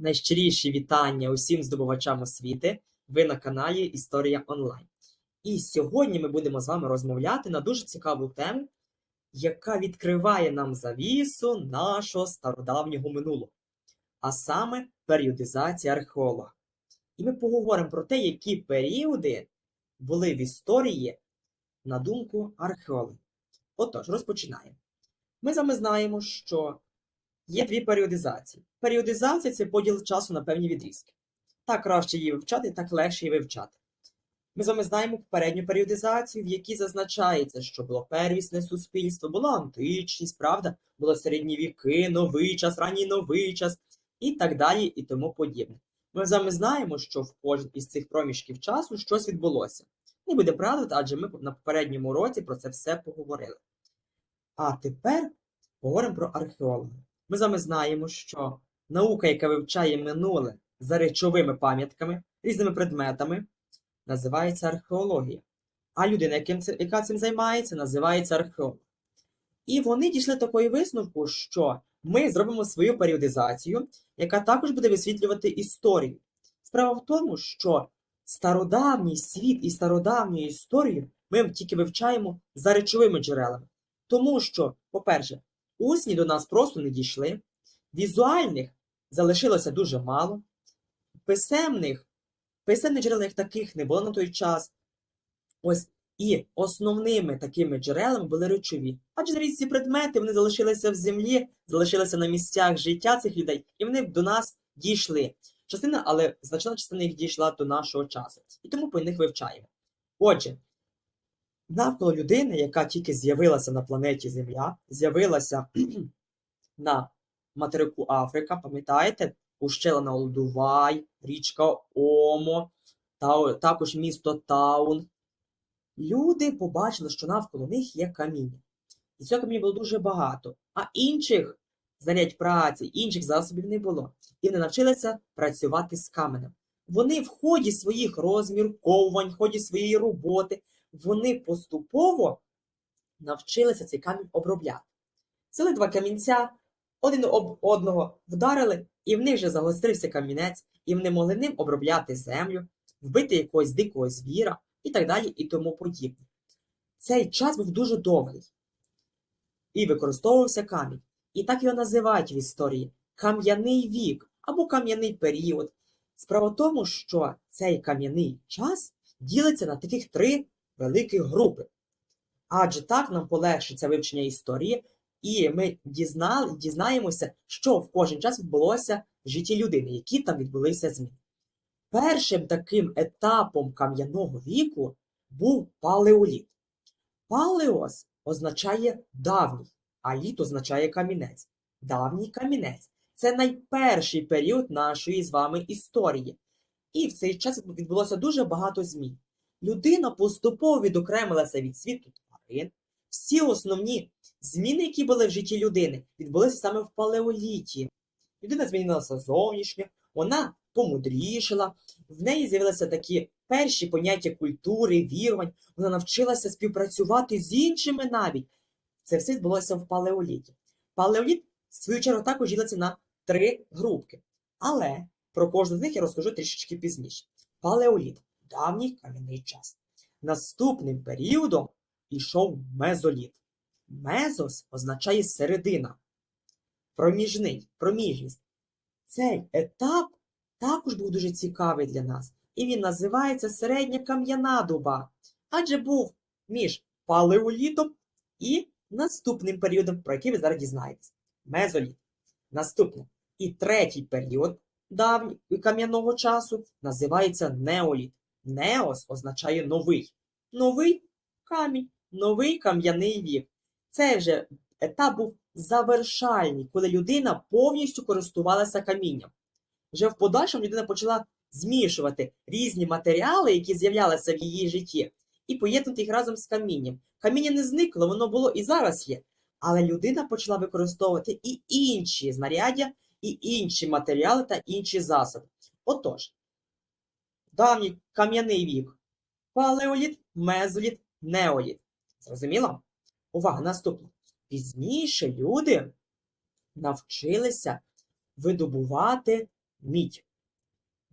Найщиріші вітання усім здобувачам освіти. Ви на каналі Історія Онлайн. І сьогодні ми будемо з вами розмовляти на дуже цікаву тему, яка відкриває нам завісу нашого стародавнього минулого, а саме періодизація археолога. І ми поговоримо про те, які періоди були в історії на думку археологів. Отож, розпочинаємо. Ми з вами знаємо, що Є дві періодизації. Періодизація це поділ часу на певні відрізки. Так краще її вивчати, так легше її вивчати. Ми з вами знаємо попередню періодизацію, в якій зазначається, що було первісне суспільство, була античність, правда, було середні віки, новий час, ранній новий час і так далі, і тому подібне. Ми з вами знаємо, що в кожній із цих проміжків часу щось відбулося. Не буде правда, адже ми на попередньому році про це все поговорили. А тепер поговоримо про археологів. Ми з вами знаємо, що наука, яка вивчає минуле за речовими пам'ятками, різними предметами, називається археологія. А людина, яким яка цим займається, називається археолог. І вони дійшли такої висновку, що ми зробимо свою періодизацію, яка також буде висвітлювати історію. Справа в тому, що стародавній світ і стародавню історію ми тільки вивчаємо за речовими джерелами. Тому що, по-перше, Усні до нас просто не дійшли, візуальних залишилося дуже мало, писемних, писемних джерел таких не було на той час. Ось і основними такими джерелами були речові. Адже навіть ці предмети вони залишилися в землі, залишилися на місцях життя цих людей, і вони до нас дійшли. Частина, але значна частина їх дійшла до нашого часу. І тому по них вивчаємо. Отже, навколо людини, яка тільки з'явилася на планеті Земля, з'явилася на материку Африка, пам'ятаєте, ущелина Олдувай, річка Омо, та, також місто Таун. Люди побачили, що навколо них є каміння. І цього каміння було дуже багато, а інших занять праці, інших засобів не було. І вони навчилися працювати з каменем. Вони в ході своїх розмірковувань, в ході своєї роботи вони поступово навчилися цей камінь обробляти. Взяли два камінця, один об одного вдарили, і в них вже загострився камінець, і вони могли ним обробляти землю, вбити якогось дикого звіра і так далі, і тому подібне. Цей час був дуже довгий. І використовувався камінь. І так його називають в історії кам'яний вік або кам'яний період. Справа в тому, що цей кам'яний час ділиться на таких три великі групи. Адже так нам полегшиться вивчення історії, і ми дізнали, дізнаємося, що в кожен час відбулося в житті людини, які там відбулися зміни. Першим таким етапом кам'яного віку був палеоліт. Палеос означає давній, а літ означає камінець. Давній камінець це найперший період нашої з вами історії. І в цей час відбулося дуже багато змін людина поступово відокремилася від світу тварин. Всі основні зміни, які були в житті людини, відбулися саме в палеоліті. Людина змінилася зовнішньо, вона помудрішила, в неї з'явилися такі перші поняття культури, вірувань, вона навчилася співпрацювати з іншими навіть. Це все відбулося в палеоліті. Палеоліт, в свою чергу, також ділиться на три групки. Але про кожну з них я розкажу трішечки пізніше. Палеоліт давній кам'яний час. Наступним періодом ішов мезоліт. Мезос означає середина, проміжний, проміжність. Цей етап також був дуже цікавий для нас, і він називається середня кам'яна доба, адже був між палеолітом і наступним періодом, про який ви зараз дізнаєтесь. Мезоліт. Наступне. І третій період давнього кам'яного часу називається неоліт. Неос означає новий. Новий камінь, новий кам'яний вік. Цей вже етап був завершальний, коли людина повністю користувалася камінням. Вже в подальшому людина почала змішувати різні матеріали, які з'являлися в її житті, і поєднати їх разом з камінням. Каміння не зникло, воно було і зараз є. Але людина почала використовувати і інші знаряддя, і інші матеріали та інші засоби. Отож, давній кам'яний вік, палеоліт, мезоліт, неоліт. Зрозуміло? Увага, наступне. Пізніше люди навчилися видобувати мідь.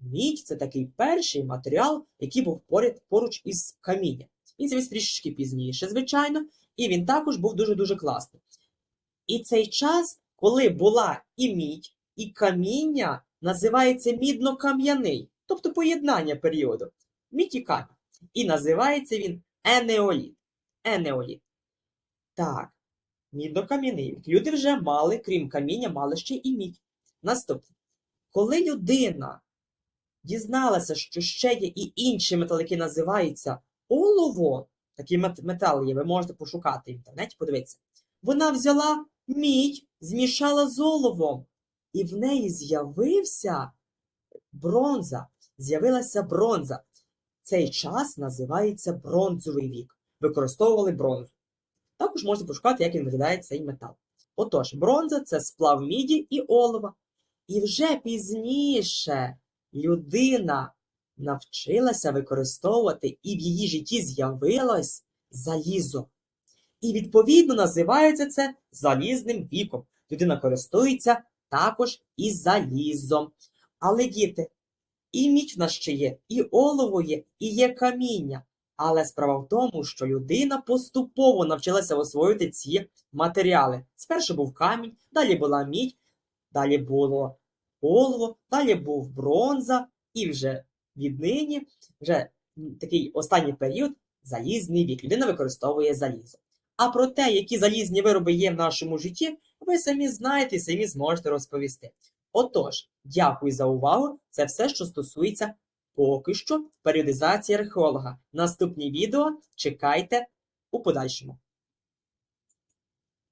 Мідь це такий перший матеріал, який був поряд поруч із камінням. Він з'явився трішечки пізніше, звичайно, і він також був дуже-дуже класний. І цей час, коли була і мідь, і каміння, називається мідно-кам'яний, тобто поєднання періоду. Мідь і називається він енеоліт. Енеоліт. Так, мідно-кам'яний вік. Люди вже мали, крім каміння, мали ще і мідь. Наступне. Коли людина дізналася, що ще є і інші метали, які називаються олово, такі мет- метали є, ви можете пошукати в інтернеті, подивитися. Вона взяла мідь, змішала з оловом, і в неї з'явився бронза. З'явилася бронза. Цей час називається бронзовий вік. Використовували бронзу. Також можете пошукати, як він виглядає цей метал. Отож, бронза це сплав міді і олова. І вже пізніше людина навчилася використовувати, і в її житті з'явилось залізо. І відповідно називається це залізним віком. Людина користується також і залізом. Але діти, і мідь в нас ще є, і олово є, і є каміння. Але справа в тому, що людина поступово навчилася освоювати ці матеріали. Спершу був камінь, далі була мідь, далі було олово, далі був бронза, і вже віднині, вже такий останній період, залізний вік. Людина використовує залізо. А про те, які залізні вироби є в нашому житті, ви самі знаєте і самі зможете розповісти. Отож, дякую за увагу. Це все, що стосується поки що періодизації археолога. Наступні відео чекайте у подальшому.